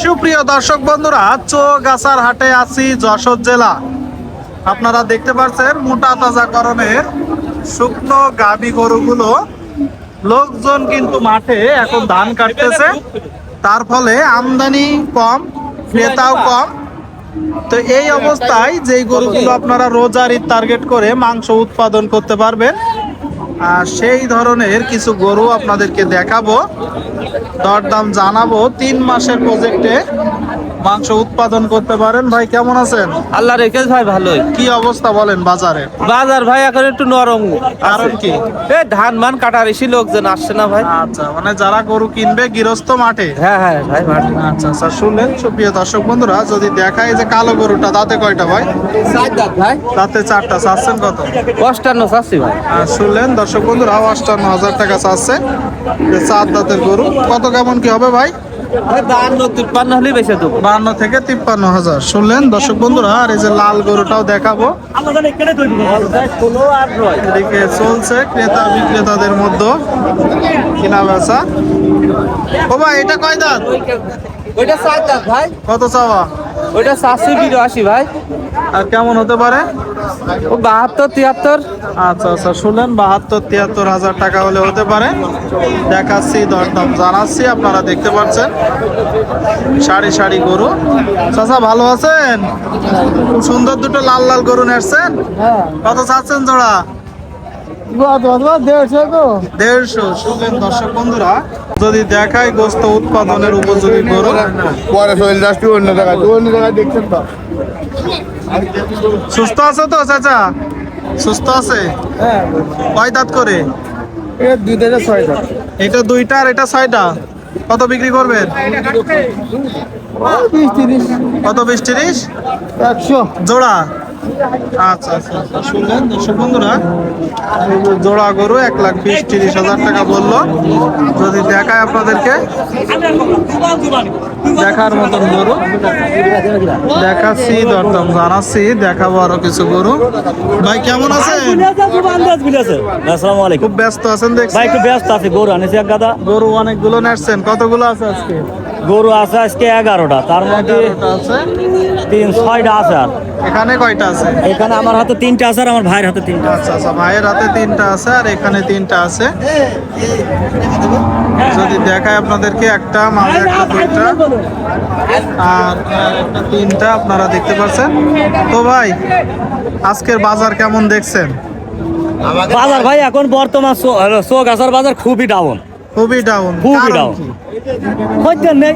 সুপ্রিয় দর্শক বন্ধুরা, চৌগাছার হাটে আছি যশোর জেলা। আপনারা দেখতে পাচ্ছেন মোটা তাজা তাজাকরণের শুকনো গাবি গরুগুলো। লোকজন কিন্তু মাঠে এখন ধান কাটতেছে। তার ফলে আমদানি কম, ক্রেতাও কম। তো এই অবস্থায় যেই গরুগুলো আপনারা রোজার ঈদ টার্গেট করে মাংস উৎপাদন করতে পারবেন সেই ধরনের কিছু গরু আপনাদেরকে দেখাবো। দরদাম জানাব। তিন মাসের প্রজেক্টে মাংস উৎপাদন করতে পারেন। ভাই কেমন আছেন? আল্লাহ রেখেছ ভাই ভালোই। কি অবস্থা বলেন বাজারে? বাজার ভাই এখন একটু নরম। কারণ কি? এ ধান মান কাটার এসে লোকজন আসছে না ভাই। আচ্ছা মানে যারা গরু কিনবে গৃহস্থ মাঠে? হ্যাঁ হ্যাঁ ভাই ভাই আচ্ছা আচ্ছা শুনলেন সুপ্রিয় দর্শক বন্ধুরা যদি দেখায় যে কালো গরুটা দাঁতে কয়টা ভাই? ভাই। দাঁতে চারটা চাচ্ছেন কত? অষ্টান্ন চাচ্ছি ভাই। আর শুনলেন দর্শক বন্ধুরা অষ্টান্ন হাজার টাকা চাচ্ছে। যে চার দাঁতের গরু। কত কেমন কি হবে ভাই? বাহান্ন তিপ্পান্ন হলেই বেশি দেবো। বান্ন থেকে তিপ্পান্ন হাজার। শুনলেন দর্শক বন্ধুরা আর এই যে লাল গরুটাও দেখাবো। এদিকে চলছে ক্রেতা বিক্রেতাদের মধ্যে কেনা বেচা ও ভাই এটা কয় দাঁত? ওইটা চার দাঁত ভাই। কত চাওয়া? ওইটা চারশো বিরাশি ভাই। আর কেমন হতে পারে? ও বাহাত্তর তিয়াত্তর? আচ্ছা আচ্ছা শুনলেন বাহাত্তর তিয়াত্তর হাজার টাকা হলে হতে পারে। দেখাচ্ছি দরদাম জানাচ্ছি আপনারা দেখতে পাচ্ছেন। সারি সারি গরু। চাচা ভালো আছেন? খুব সুন্দর দুটো লাল লাল গরু নেসছেন কত চাচ্ছেন জোড়া? দেড়শো শুনলেন দর্শক বন্ধুরা যদি দেখায় গোস্ত উৎপাদনের উপযোগী গরু। পরে শরীর অন্য জায়গায় অন্য জায়গায় দেখছেন তো? সুস্থ আছে তো চাচা? সুস্থ আছে? কয় দাঁত করে? এটা দুইটা আর এটা ছয়টা। কত বিক্রি করবেন? কত বিশ তিরিশ? একশো। জোড়া? আচ্ছা আচ্ছা আচ্ছা। শুনলেন? দর্শক বন্ধুরা জোড়া গরু এক লাখ বিশ তিরিশ হাজার টাকা বলল। যদি দেখায় আপনাদেরকে দেখার মতন গরু। দেখাচ্ছি দরদাম জানাচ্ছি দেখাবো আরও কিছু গরু। ভাই কেমন আছেন? খুব ব্যস্ত আছেন দেখছি। ভাই একটু ব্যস্ত আছি গরু আনেছি এক গাদা। গরু অনেকগুলো নেসছেন কতগুলো আছে আজকে? গরু আছে আজকে এগারোটা তার মধ্যে আছে। তিন ছয়টা আছে আর। এখানে কয়টা আছে? এখানে আমার হাতে তিনটা আছে আর আমার ভাইয়ের হাতে তিনটা আচ্ছা আচ্ছা ভাইয়ের হাতে তিনটা আছে আর এখানে তিনটা আছে। যদি দেখায় আপনাদেরকে একটা মাঝে একটা দুইটা। আর একটা তিনটা আপনারা দেখতে পাচ্ছেন? তো ভাই আজকের বাজার কেমন দেখছেন? বাজার ভাই এখন বর্তমান চোখ আসার বাজার খুবই ডাউন খুবই ডাউন খুবই ডাউন খদ্দের নেই।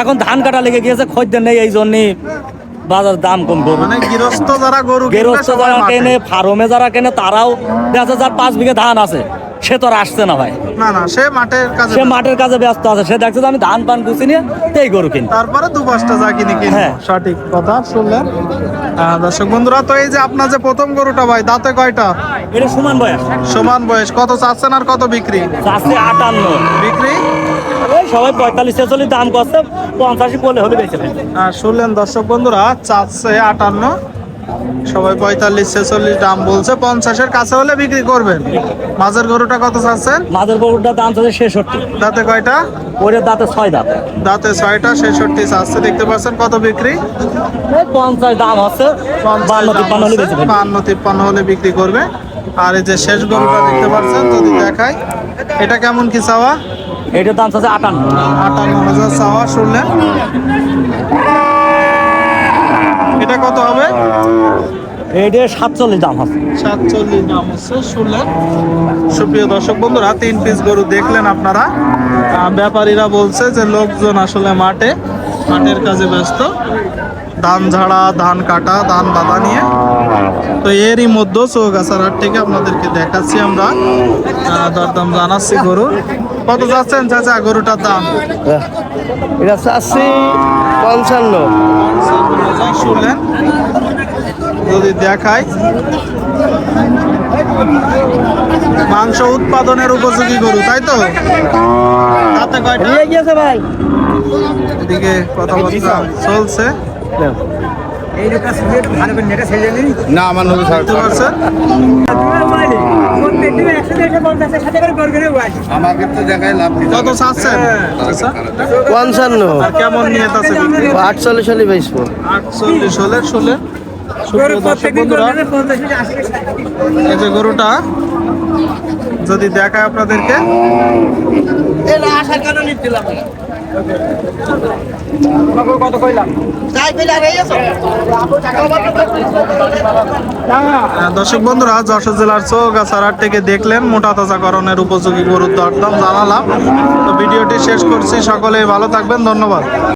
এখন ধান কাটা লেগে গিয়েছে খদ্দের নেই এই জন্যে বাজার দাম কম গরু মানে গৃহস্থ যারা গরু গৃহস্থ যারা কেনে ফার্মে যারা কেনে তারাও দেখা যার পাঁচ বিঘে ধান আছে। সে তো আর আসছে না ভাই। না না সে মাঠের কাছে সে মাঠের কাজে ব্যস্ত আছে। সে দেখছে যে আমি ধান পান গুছি নিয়ে এই গরু কিনি। তারপরে দু পাঁচটা যা কিনে কিনে। হ্যাঁ। সঠিক কথা শুনলেন। দর্শক বন্ধুরা তো এই যে আপনার যে প্রথম গরুটা ভাই দাঁতে কয়টা? এটা সমান বয়স। সমান বয়স। কত চাচ্ছেন আর কত বিক্রি? চাষে আটান্ন। বিক্রি? সবাই পঁয়তাল্লিশ ছেচল্লিশ দাম করছে পঞ্চাশি বলে হলে বেঁচে আর শুনলেন দর্শক বন্ধুরা চাচ্ছে আটান্ন। সবাই পঁয়তাল্লিশ ছেচল্লিশ দাম বলছে পঞ্চাশের কাছে হলে বিক্রি করবেন। মাঝের গরুটা কত চাচ্ছেন? মাদের বগুড়ার দাম চাচ্ছে ছেষট্টি। দাঁতে কয়টা? ওরে দাঁতে ছয় দাঁত। দাঁতে ছয়টা ছেষট্টি চাচ্ছে দেখতে পাচ্ছেন কত বিক্রি? পঞ্চাশ দাম হলে বান্ন তিপ্পান্ন হলে বিক্রি করবে। আর এই যে শেষ গরুটা দেখতে পাচ্ছেন যদি দেখায় এটা কেমন কি চাওয়া? এটার দাম চাচ্ছে আটান্ন। আটান্ন হাজার চাওয়া শুনলেন। এটা কত হবে? এইটা সাতচল্লিশ দাম আছে। সাতচল্লিশ দাম হচ্ছে শুনলেন? সুপ্রিয় দর্শক বন্ধুরা তিন পিস গরু দেখলেন আপনারা। ব্যাপারীরা বলছে যে লোকজন আসলে মাঠে মাঠের কাজে ব্যস্ত। ধান ঝাড়া ধান কাটা ধান বাঁধা নিয়ে। তো এরই মধ্যে চৌগাছার হাট থেকে আপনাদেরকে দেখাচ্ছি আমরা। দরদাম জানাচ্ছি গরু কত যাচ্ছেন চাচা গরুটার দাম? এটা চাচ্ছি পঞ্চান্ন। শুনলেন? যদি দেখায় মাংস উৎপাদনের উপযোগী গরু তাই তো? তাতে কয়টা? গিয়েছে ভাই। এদিকে কথাবার্তা চলছে। না। আমার নদী পারছেন? আমাকে তো দেখাই লাভ কত চাচ্ছেন? আচ্ছা পঞ্চান্ন। কেমন নিয়ে আছে আটচল্লিশ হলে বেচবো। আটচল্লিশ হলে ষোলে। সুপ্রিয় দর্শক বন্ধুরা এই যে গরুটা যদি দেখায় আপনাদেরকে। দর্শক বন্ধুরা, যশোর জেলার চৌগাছার থেকে দেখলেন মোটা তাজাকরণের উপযোগী গুরুত্ব দরদাম জানালাম। তো ভিডিওটি শেষ করছি, সকলেই ভালো থাকবেন, ধন্যবাদ।